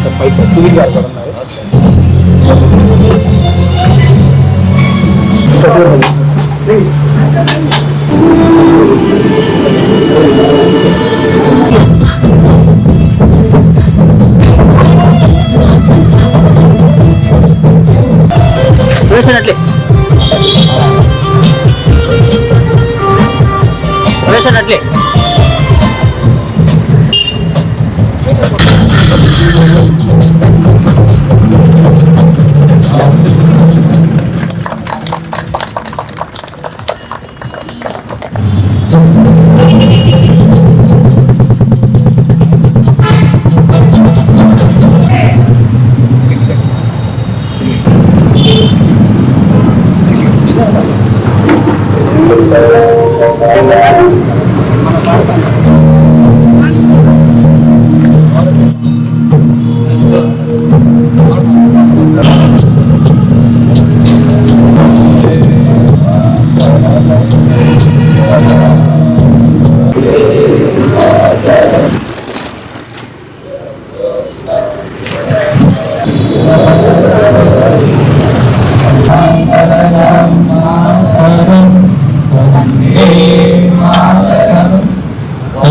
Sir పైకి సునీల్ గారు కూడా ఉన్నారు కూర్చోండి అట్లే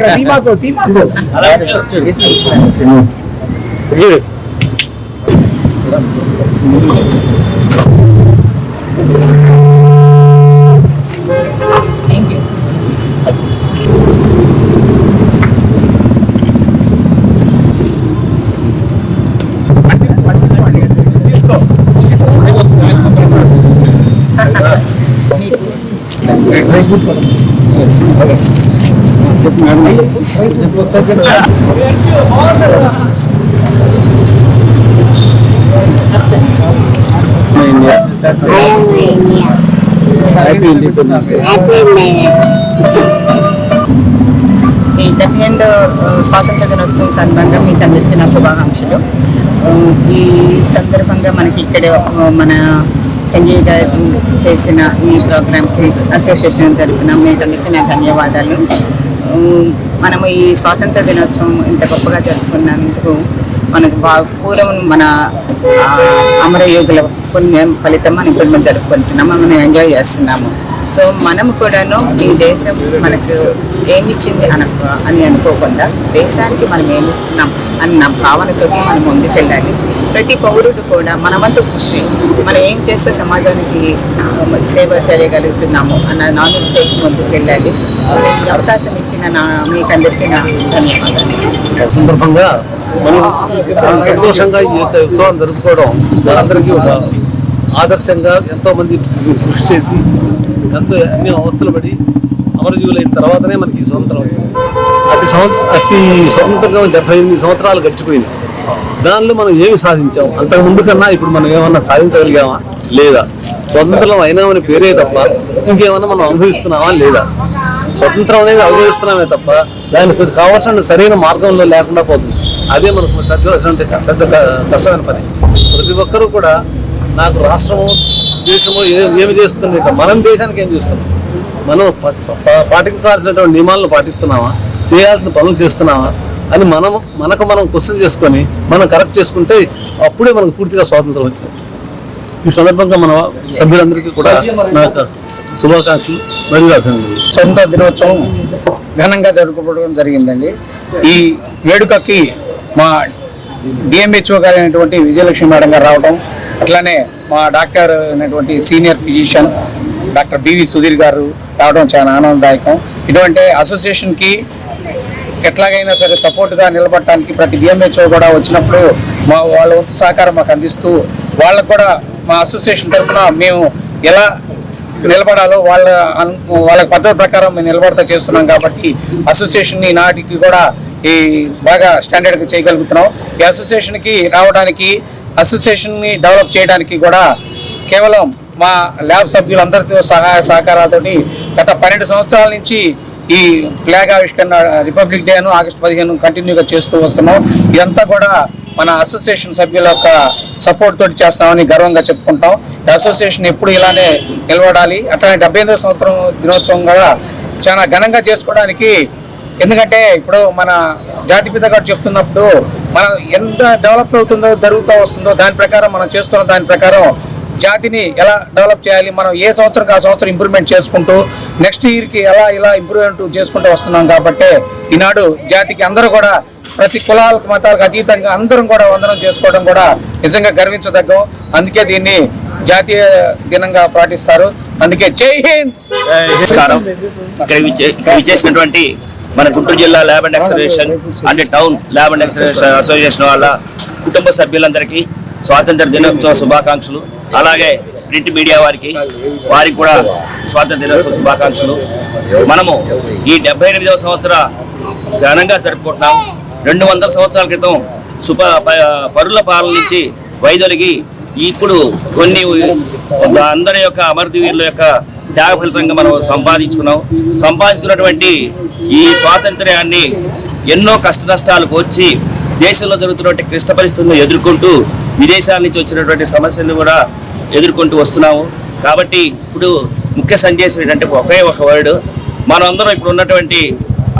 వేసినట్లే తీమాకు తీమాకు ఈ డెబ్బై ఎనిమిదో స్వాతంత్ర దినోత్సవం సందర్భంగా మీకు అందరికీ నా శుభాకాంక్షలు. ఈ సందర్భంగా మనకి ఇక్కడ మన సంజయ్ గారు చేసిన ఈ ప్రోగ్రామ్కి అసోసియేషన్ తరఫున మీకు అందరికీ నా ధన్యవాదాలు. మనము ఈ స్వాతంత్ర దినోత్సవం ఇంత గొప్పగా జరుపుకున్నందుకు మనకు పూర్వం మన అమరయోగుల పుణ్యం ఫలితం మనం ఇప్పుడు మనం జరుపుకుంటున్నాము మనం ఎంజాయ్ చేస్తున్నాము. సో మనం కూడాను ఈ దేశం మనకు ఏమిచ్చింది అనకు అని అనుకోకుండా దేశానికి మనం ఏమిస్తున్నాం అన్న భావనతోటి మనం ముందుకెళ్ళాలి. ప్రతి పౌరుడు కూడా మన వంతు కృషి మనం ఏం చేస్తే సమాజానికి సేవ చేయగలుగుతున్నాము అన్న నానుడితో ముందుకెళ్ళాలి ఈ అవకాశం ఇచ్చిన నా మీకందరికీ నా ధన్యవాదాలు. సందర్భంగా మనం సంతోషంగా ఈ యొక్క ఉత్సవం జరుపుకోవడం మనందరికీ ఒక ఆదర్శంగా ఎంతో మంది కృషి చేసి ఎంతో అన్ని అవస్థలు పడి అమరజీవులైన తర్వాతనే మనకి ఈ స్వతంత్రం వచ్చింది. అట్టి సంవత్సరం అట్టి స్వతంత్రంగా డెబ్బై ఎనిమిది సంవత్సరాలు గడిచిపోయింది దానిలో మనం ఏమి సాధించాం? అంతకు ముందు కన్నా ఇప్పుడు మనం ఏమన్నా సాధించగలిగామా? లేదా. స్వతంత్రం అయినామని పేరే తప్ప ఇంకేమన్నా మనం అనుభవిస్తున్నామా? లేదా. స్వతంత్రం అనేది అనుభవిస్తున్నామే తప్ప దానికి కావాల్సిన సరైన మార్గంలో లేకుండా పోతుంది. అదే మనకు పెద్ద పెద్ద కష్టమైన పని. ప్రతి ఒక్కరూ కూడా నాకు రాష్ట్రము దేశము ఏమి చేస్తుంది మనం దేశానికి ఏం చేస్తున్నాం? మనం ప- పాటించాల్సినటువంటి నియమాలను పాటిస్తున్నామా? చేయాల్సిన పనులు చేస్తున్నామా? అని మనం మనకు మనం క్వశ్చన్ చేసుకొని మనం కరెక్ట్ చేసుకుంటే అప్పుడే మనకు పూర్తిగా స్వాతంత్రం వచ్చింది. ఈ సందర్భంగా మన సభ్యులందరికీ కూడా నా యొక్క శుభాకాంక్షలు మరియు అభినందనలు. సొంత దినోత్సవం ఘనంగా జరుపుకోవడం జరిగిందండి. ఈ వేడుకకి మా డిఎంహెచ్ఓ గారు అయినటువంటి విజయలక్ష్మి మేడం గారు రావడం అట్లానే మా డాక్టర్ అయినటువంటి senior physician doctor BV Sudheer garu రావడం చాలా ఆనందదాయకం. ఇటువంటి అసోసియేషన్కి ఎట్లాగైనా సరే సపోర్ట్గా నిలబడటానికి ప్రతి డిఎంహెచ్ఓ కూడా వచ్చినప్పుడు మా వాళ్ళ వంతు సహకారం మాకు అందిస్తూ వాళ్ళకు కూడా మా అసోసియేషన్ తరఫున మేము ఎలా నిలబడాలో వాళ్ళ వాళ్ళ పద్ధతి ప్రకారం మేము నిలబడతా చేస్తున్నాం కాబట్టి అసోసియేషన్ నాటికి కూడా ఈ బాగా స్టాండర్డ్గా చేయగలుగుతున్నాం. ఈ అసోసియేషన్కి రావడానికి అసోసియేషన్ని డెవలప్ చేయడానికి కూడా కేవలం మా ల్యాబ్ సభ్యులందరితో సహాయ సహకారాలతోటి గత పన్నెండు సంవత్సరాల నుంచి ఈ ఫ్లాగ్ ఆవిష్కరణ రిపబ్లిక్ డేను ఆగస్టు పదిహేను కంటిన్యూగా చేస్తూ వస్తున్నాం. ఇదంతా కూడా మన అసోసియేషన్ సభ్యుల యొక్క సపోర్ట్ తోటి చేస్తామని గర్వంగా చెప్పుకుంటాం. అసోసియేషన్ ఎప్పుడు ఇలానే నిలబడాలి. అట్లానే డెబ్బై ఎనిమిదో సంవత్సరం దినోత్సవం కూడా చాలా ఘనంగా చేసుకోవడానికి ఎందుకంటే ఇప్పుడు మన జాతిపిత గారు చెప్తున్నప్పుడు మనం ఎంత డెవలప్ అవుతుందో జరుగుతూ వస్తుందో దాని ప్రకారం మనం చేస్తున్న దాని ప్రకారం జాతిని ఎలా డెవలప్ చేయాలి మనం ఏ సంవత్సరం ఆ సంవత్సరం ఇంప్రూవ్మెంట్ చేసుకుంటూ నెక్స్ట్ ఇయర్కి ఎలా ఇలా ఇంప్రూవ్మెంట్ చేసుకుంటూ వస్తున్నాం కాబట్టి ఈనాడు జాతికి అందరూ కూడా ప్రతి కులాలకు మతాలకు అతీతంగా అందరం కూడా వందనం చేసుకోవడం కూడా నిజంగా గర్వించదగ్గం. అందుకే దీన్ని జాతీయ దినంగా పాటిస్తారు. అందుకే జై హింద్! నమస్కారం. ఇక్కడ విచ్చేసినటువంటి మన గుంటూరు జిల్లా ల్యాబ్ అండ్ ఎక్సర్వేషన్ అంటే టౌన్ ల్యాబ్ అండ్ ఎక్సర్వేషన్ అసోసియేషన్ వాళ్ళ కుటుంబ సభ్యులందరికీ స్వాతంత్ర దినోత్సవ శుభాకాంక్షలు. అలాగే ప్రింట్ మీడియా వారికి వారికి కూడా స్వాతంత్ర దినోత్సవ శుభాకాంక్షలు. మనము ఈ డెబ్బై ఎనిమిదవ సంవత్సర ఘనంగా జరుపుకుంటున్నాం. రెండు వందల సంవత్సరాల క్రితం సుప ప- పరుల పాలన నుంచి వైదొలిగి ఇప్పుడు కొన్ని అందరి యొక్క అమరవీరుల యొక్క త్యాగ ఫలితంగా మనం సంపాదించుకున్నాం. సంపాదించుకున్నటువంటి ఈ స్వాతంత్ర్యాన్ని ఎన్నో కష్ట నష్టాలు వచ్చి దేశంలో జరుగుతున్నటువంటి క్లిష్ట పరిస్థితులను ఎదుర్కొంటూ విదేశాల నుంచి వచ్చినటువంటి సమస్యలను కూడా ఎదుర్కొంటూ వస్తున్నాము. కాబట్టి ఇప్పుడు ముఖ్య సందేశం ఏంటంటే ఒకే ఒక వర్డ్ మనం అందరం ఇప్పుడు ఉన్నటువంటి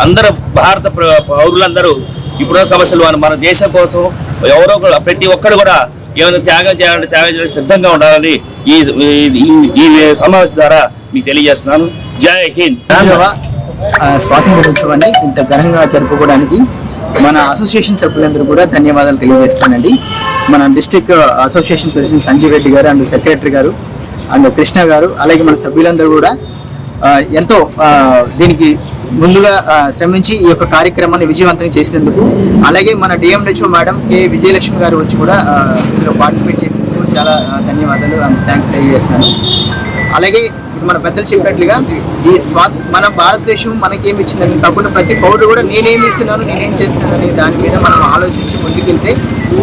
అందరు భారత ప్ర- పౌరులందరూ ఇప్పుడున్న సమస్యలు మన- మన దేశం కోసం ఎవరో ప్రతి ఒక్కరు కూడా ఏమైనా త్యాగం చేయాలంటే త్యాగం చేయడానికి సిద్ధంగా ఉండాలని ఈ ఈ- ఈ సమావేశం ద్వారా మీకు తెలియజేస్తున్నాను. జై హింద్. స్వాతంత్ర ఉత్సవాన్ని ఇంత ఘనంగా జరుపుకోవడానికి మన అసోసియేషన్ సభ్యులందరూ కూడా ధన్యవాదాలు తెలియజేస్తానండి. మన district association president Sanjeev Reddy garu and secretary garu and Krishna garu అలాగే మన సభ్యులందరూ కూడా uh, ఎంతో uh, దీనికి ముందుగా uh, శ్రమించి ఈ యొక్క కార్యక్రమాన్ని విజయవంతంగా చేసినందుకు అలాగే మన డిఎంహెచ్ఓ మేడం కే విజయలక్ష్మి గారు వచ్చి కూడా ఇందులో పార్టిసిపేట్ చేసినందుకు చాలా ధన్యవాదాలు. అండ్ థ్యాంక్స్ తెలియజేస్తున్నాను. అలాగే మన పెద్దలు చెప్పినట్లుగా ఈ స్వా మన భారతదేశం మనకేమి ఇచ్చిందని కాకుండా ప్రతి పౌరుడు కూడా నేనేమి ఇస్తున్నాను నేనేం చేస్తున్నాను అనే దాని మీద మనం ఆలోచించి ముందుకెళ్తే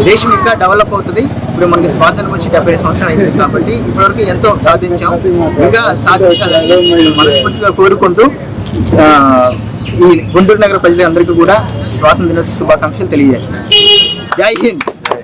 దేశం ఇంకా డెవలప్ అవుతుంది. ఇప్పుడు మనకి స్వాతంత్రం వచ్చి డెబ్బై ఐదు సంవత్సరాలు అయింది కాబట్టి ఇప్పటివరకు ఎంతో సాధించాం. ఇంకా సాధించాలని మనస్ఫూర్తిగా కోరుకుంటూ ఈ గుంటూరు నగర ప్రజలందరికీ కూడా స్వాతంత్ర దినోత్సవ శుభాకాంక్షలు తెలియజేస్తున్నాను. జై హింద్!